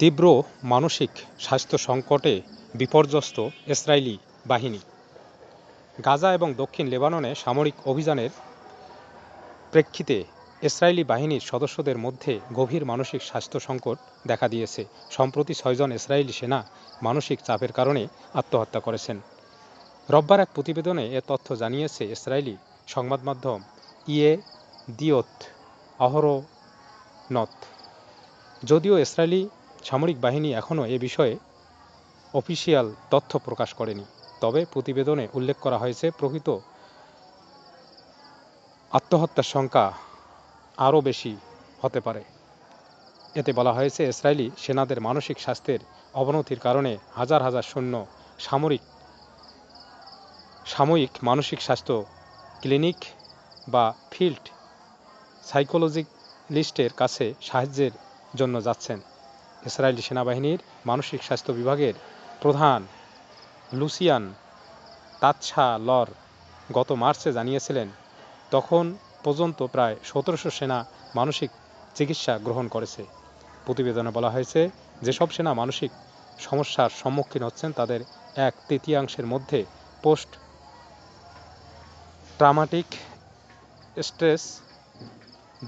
তীব্র মানসিক স্বাস্থ্য সংকটে বিপর্যস্ত ইসরায়েলি বাহিনী। গাজা এবং দক্ষিণ লেবাননে সামরিক অভিযানের প্রেক্ষিতে ইসরায়েলি বাহিনীর সদস্যদের মধ্যে গভীর মানসিক স্বাস্থ্য সংকট দেখা দিয়েছে। সম্প্রতি ছয়জন ইসরায়েলি সেনা মানসিক চাপের কারণে আত্মহত্যা করেছেন। রোববার এক প্রতিবেদনে এ তথ্য জানিয়েছে ইসরায়েলি সংবাদ মাধ্যম ইয়ে দিওত অহরনত যদিও ইসরায়েলি সামরিক বাহিনী এখনও এ বিষয়ে অফিসিয়াল তথ্য প্রকাশ করেনি। তবে প্রতিবেদনে উল্লেখ করা হয়েছে, প্রকৃত আত্মহত্যার সংখ্যা আরও বেশি হতে পারে। এতে বলা হয়েছে, ইসরায়েলি সেনাদের মানসিক স্বাস্থ্যের অবনতির কারণে হাজার হাজার সৈন্য সামরিক, সাময়িক মানসিক স্বাস্থ্য ক্লিনিক বা ফিল্ড সাইকোলজিস্টের কাছে সাহায্যের জন্য যাচ্ছেন। ইসরায়েলি সেনাবাহিনীর মানসিক স্বাস্থ্য বিভাগের প্রধান লুসিয়ান তাতসালর গত মার্চে জানিয়েছিলেন, তখন পর্যন্ত প্রায় সতেরোশো সেনা মানসিক চিকিৎসা গ্রহণ করেছে। প্রতিবেদনে বলা হয়েছে, যেসব সেনা মানসিক সমস্যার সম্মুখীন হচ্ছেন, তাদের এক তৃতীয়াংশের মধ্যে পোস্ট ট্রামাটিক স্ট্রেস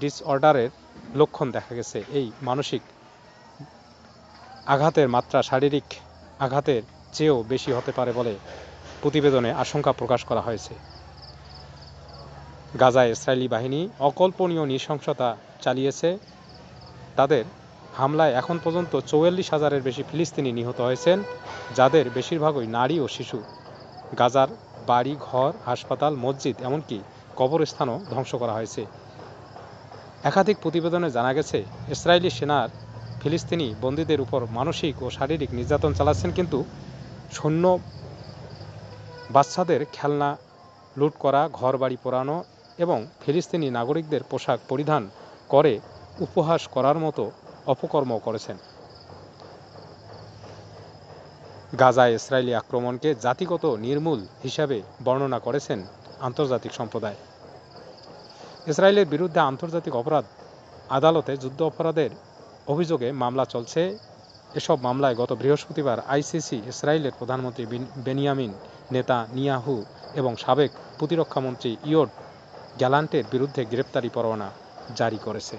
ডিসঅর্ডারের লক্ষণ দেখা গেছে। এই মানসিক আঘাতের মাত্রা শারীরিক আঘাতের চেয়েও বেশি হতে পারে বলে প্রতিবেদনে আশঙ্কা প্রকাশ করা হয়েছে। গাজায় ইসরায়েলি বাহিনী অকল্পনীয় নৃশংসতা চালিয়েছে। তাদের হামলায় এখন পর্যন্ত চৌয়াল্লিশ হাজারের বেশি ফিলিস্তিনি নিহত হয়েছেন, যাদের বেশিরভাগই নারী ও শিশু। গাজার বাড়ি ঘর হাসপাতাল, মসজিদ এমনকি কবরস্থানও ধ্বংস করা হয়েছে। একাধিক প্রতিবেদনে জানা গেছে, ইসরায়েলি সেনার ফিলিস্তিনি বন্দীদের উপর মানসিক ও শারীরিক নির্যাতন চালাচ্ছেন কিন্তু সৈন্য বাচ্চাদের খেলনা, লুট করা ঘর বাড়ি পোড়ানো এবং ফিলিস্তিনি নাগরিকদের পোশাক পরিধান করে উপহাস করার মতো অপকর্ম করেছেন। গাজায় ইসরায়েলি আক্রমণকে জাতিগত নির্মূল হিসাবে বর্ণনা করেছেন আন্তর্জাতিক সম্প্রদায়। ইসরায়েলের বিরুদ্ধে আন্তর্জাতিক অপরাধ আদালতে যুদ্ধ অপরাধের অভিযোগে মামলা চলছে। এসব মামলায় গত বৃহস্পতিবার আইসিসি ইসরায়েলের প্রধানমন্ত্রী বেনিয়ামিন নেতা নিয়াহু এবং সাবেক প্রতিরক্ষামন্ত্রী ইয়োড গ্যালান্টের বিরুদ্ধে গ্রেপ্তারি পরোয়ানা জারি করেছে।